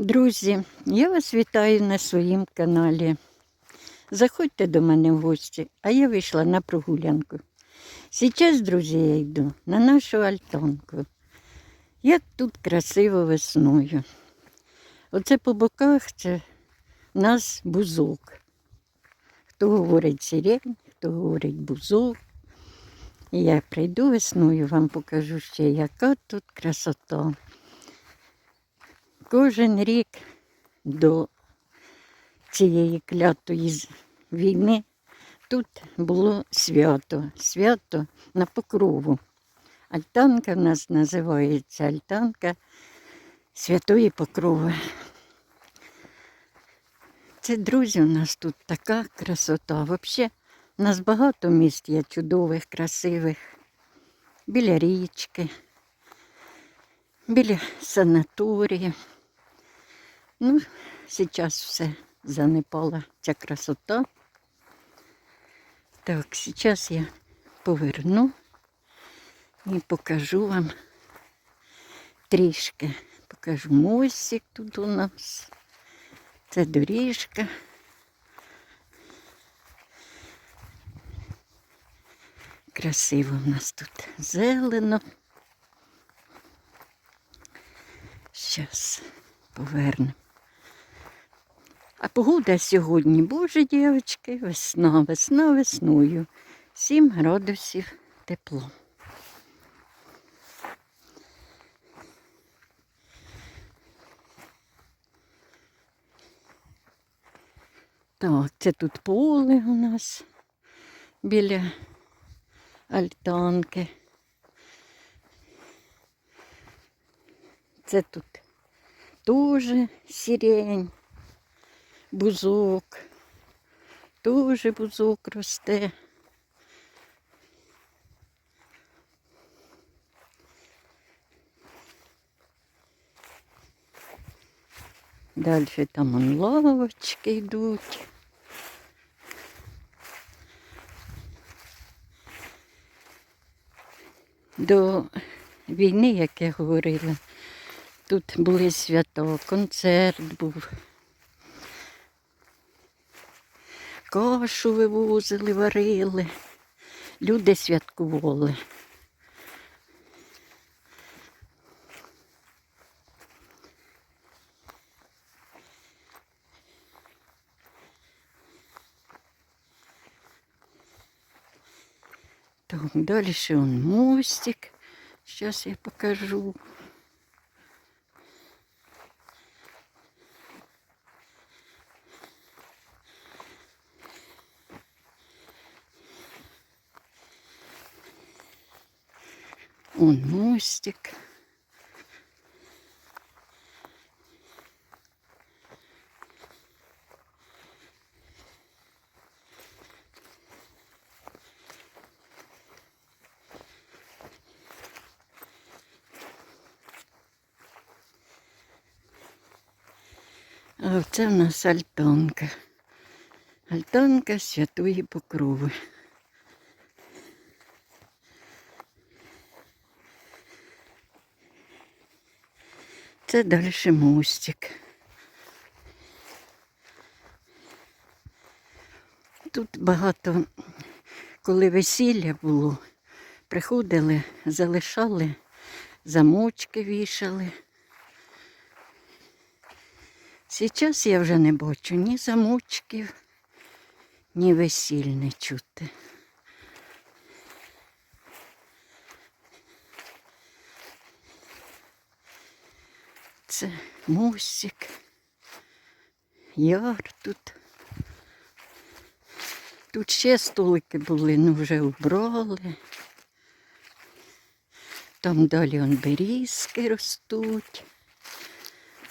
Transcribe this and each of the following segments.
Друзі, я вас вітаю на своїм каналі. Заходьте до мене в гості, а я вийшла на прогулянку. Зараз, друзі, я йду на нашу альтанку. Як тут красиво весною. Оце по боках це в нас бузок. Хто говорить сирень, хто говорить бузок. Я прийду весною, вам покажу ще, яка тут красота. Кожен рік до цієї клятої війни тут було свято, свято на покрову. Альтанка в нас називається Альтанка Святої Покрови. Це, друзі, у нас тут така красота. Взагалі, у нас багато міст є чудових, красивих, біля річки, біля санаторії. Ну, зараз все занепала ця красота. Так, зараз я поверну і покажу вам трішки. Покажу мостик тут у нас. Це доріжка. Красиво в нас тут зелено. Зараз повернемо. А погода сьогодні, боже, дівчатки, весна, весна весною. 7 градусів тепло. Так, це тут поле у нас біля альтанки. Це тут теж сирень бузок. Дуже бузок росте. Далі там он лавочки йдуть. До війни, як я говорила, тут були свято, концерт був. Кашу вивозили, варили. Люди святкували. Так, далі ще он мостик. Зараз я покажу. Он мостик. А це в нас альтанка. Альтанка Святої Покрови. Це далі мостик. Тут багато, коли весілля було, приходили, залишали, замочки вішали. Зараз я вже не бачу ні замочків, ні весіль не чути. Це мостик, яр тут. Тут ще столики були, ну вже убрали. Там далі он берізки ростуть.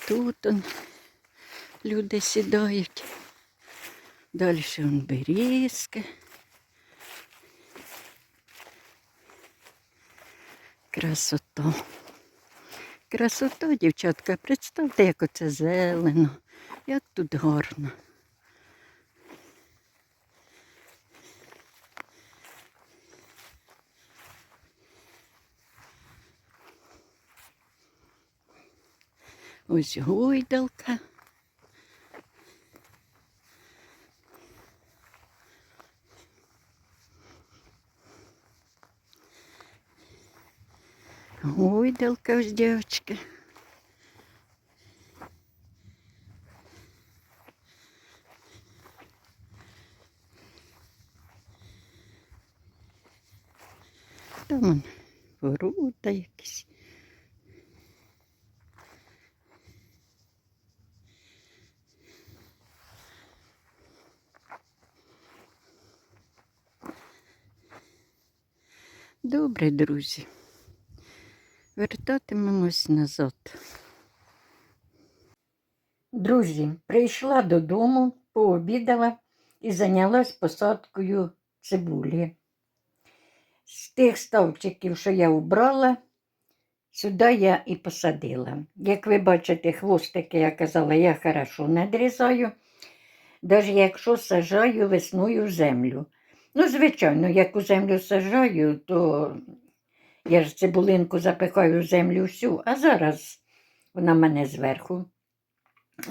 Тут он люди сідають. Далі он берізки. Красота. Красота, дівчатка, представте, як оце зелено, як тут гарно. Ось гойдалка. Гойдалка ось дівчатка. Там он ворота якісь. Добре, друзі. Вертатимемось назад. Друзі, прийшла додому, пообідала і зайнялась посадкою цибулі. З тих ставчиків, що я убрала, сюди я і посадила. Як ви бачите, хвостики, я казала, я хорошо надрізаю, навіть якщо сажаю весною землю. Ну, звичайно, як у землю сажаю, то я ж цибулинку запихаю в землю всю, а зараз вона мене зверху.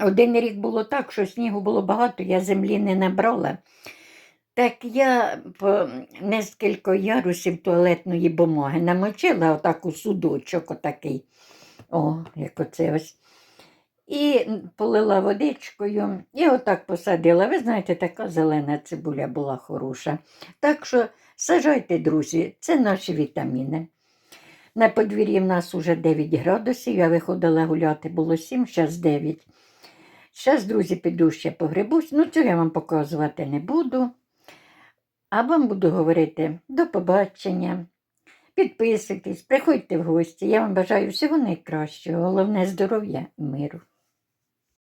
Один рік було так, що снігу було багато, я землі не набрала. Так я по нескільки ярусів туалетної бумаги намочила отак у судочок, отакий, о, як оце ось. І полила водичкою, і отак посадила. Ви знаєте, така зелена цибуля була хороша. Так що сажайте, друзі, це наші вітаміни. На подвір'ї в нас уже 9 градусів, я виходила гуляти, було 7, зараз 9. Зараз, друзі, піду ще погребусь. Ну, цього я вам показувати не буду. А вам буду говорити до побачення. Підписуйтесь, приходьте в гості. Я вам бажаю всього найкращого, головне здоров'я і миру.